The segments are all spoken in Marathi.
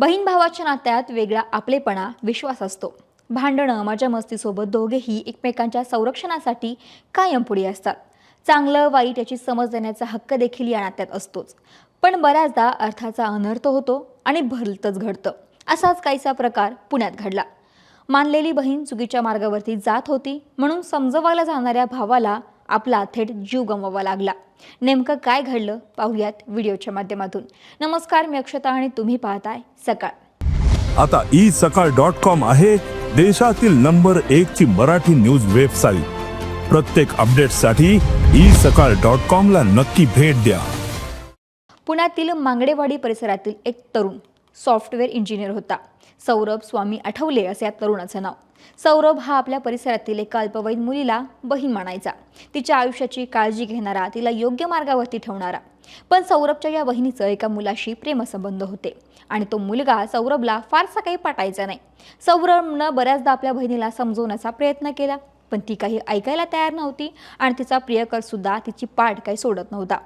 बहीण भावाच्या नात्यात वेगळा आपलेपणा विश्वास असतो. भांडणं माझ्या मस्तीसोबत दोघेही एकमेकांच्या संरक्षणासाठी कायम पुढे असतात. चांगलं वाईट याची समज देण्याचा हक्क देखील या नात्यात असतोच. पण बऱ्याचदा अर्थाचा अनर्थ होतो आणि भरतच घडतं. असाच काहीसा प्रकार पुण्यात घडला. मानलेली बहीण चुकीच्या मार्गावरती जात होती म्हणून समजवायला जाणाऱ्या भावाला आपला थेट जीव गमवावा लागला. नेमकं काय घडलं पाहूयात व्हिडिओच्या माध्यमातून. नमस्कार मी अक्षता आणि तुम्ही पाहताय सकाळ. आता ई सकाळ डॉट कॉम आहे देशातील नंबर एक ची मराठी न्यूज वेबसाईट. प्रत्येक अपडेटसाठी ई सकाळ डॉट कॉम ला नक्की भेट द्या. पुण्यातील मांगडेवाडी परिसरातील एक तरुण सॉफ्टवेअर इंजिनियर होता. सौरभ स्वामी आठवले असे या तरुणाचं नाव. सौरभ हा आपल्या परिसरातील एका अल्पवयीन मुलीला बहीण मानायचा. तिच्या आयुष्याची काळजी घेणारा तिला योग्य मार्गावरती ठेवणारा. पण सौरभच्या या बहिणीचं एका मुलाशी प्रेमसंबंध होते आणि तो मुलगा सौरभला फारसा काही पाटायचा नाही. सौरभनं बऱ्याचदा आपल्या बहिणीला समजवण्याचा प्रयत्न केला पण ती काही ऐकायला तयार नव्हती आणि तिचा प्रियकर सुद्धा तिची पाठ काही सोडत नव्हता.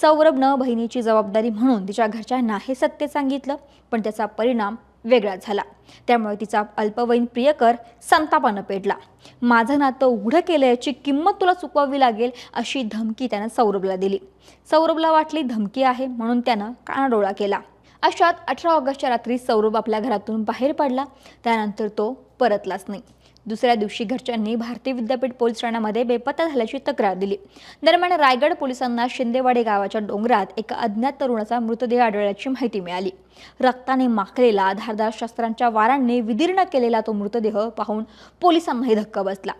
सौरभनं बहिणीची जबाबदारी म्हणून तिच्या घरच्यांना हे सत्य सांगितलं पण त्याचा परिणाम वेगळा झाला. त्यामुळे तिचा अल्पवयीन प्रियकर संतापानं पेटला. माझं नातं उघडं केलं याची किंमत तुला चुकवावी लागेल अशी धमकी त्यानं सौरभला दिली. सौरभला वाटली धमकी आहे म्हणून त्यानं कानाडोळा केला. अशात अठरा ऑगस्टच्या रात्री सौरभ आपल्या घरातून बाहेर पडला. त्यानंतर तो परतलाच नाही. दुसऱ्या दिवशी घरच्यांनी भारतीय विद्यापीठ पोलीस ठाण्यामध्ये बेपत्ता झाल्याची तक्रार दिली. दरम्यान रायगड पोलिसांना शिंदेवाडी गावाच्या डोंगरात एका अज्ञात तरुणाचा मृतदेह आढळल्याची माहिती मिळाली. रक्ताने माखलेला धारदार शस्त्रांच्या वारांनी विदीर्ण केलेला तो मृतदेह पाहून पोलिसांनाही धक्का बसला.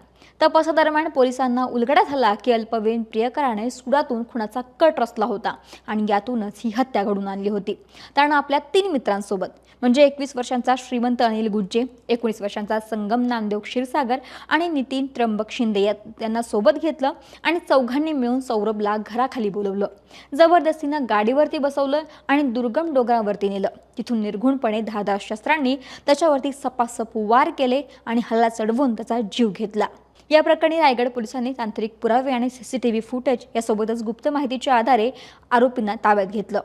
तपासादरम्यान पोलिसांना उलगडा झाला की अल्पवयीन प्रियकराने सुडातून खुनाचा कट रचला होता आणि यातूनच ही हत्या घडून आणली होती. त्यानं आपल्या तीन मित्रांसोबत म्हणजे एकवीस वर्षांचा श्रीमंत अनिल गुज्जे एकोणीस वर्षांचा संगम नामदेव क्षीरसागर आणि नितीन त्र्यंबक शिंदे यांना त्यांना सोबत घेतलं आणि चौघांनी मिळून सौरभला घराखाली बोलवलं. जबरदस्तीनं गाडीवरती बसवलं आणि दुर्गम डोंगरावरती नेलं. तिथून निर्घुणपणे धारदार शस्त्रांनी त्याच्यावरती सपासप वार केले आणि हल्ला चढवून त्याचा जीव घेतला. या प्रकरणी रायगड पोलिसांनी तांत्रिक पुरावे आणि सीसीटीव्ही फुटेज यासोबतच गुप्त माहितीच्या आधारे आरोपींना ताब्यात घेतलं.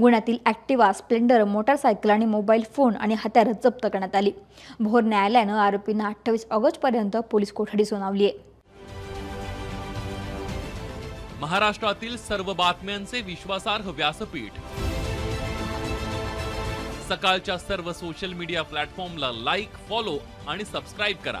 गुन्ह्यातील ॲक्टिवा स्प्लेंडर मोटारसायकल आणि मोबाईल फोन आणि हत्यारं जप्त करण्यात आली. भोर न्यायालयानं आरोपींना अठ्ठावीस ऑगस्टपर्यंत पोलीस कोठडी सुनावली आहे. महाराष्ट्रातील सर्व बातम्यांचे विश्वासार्ह व्यासपीठ. सकाळच्या सर्व सोशल मीडिया प्लॅटफॉर्मला लाईक फॉलो आणि सबस्क्राईब करा.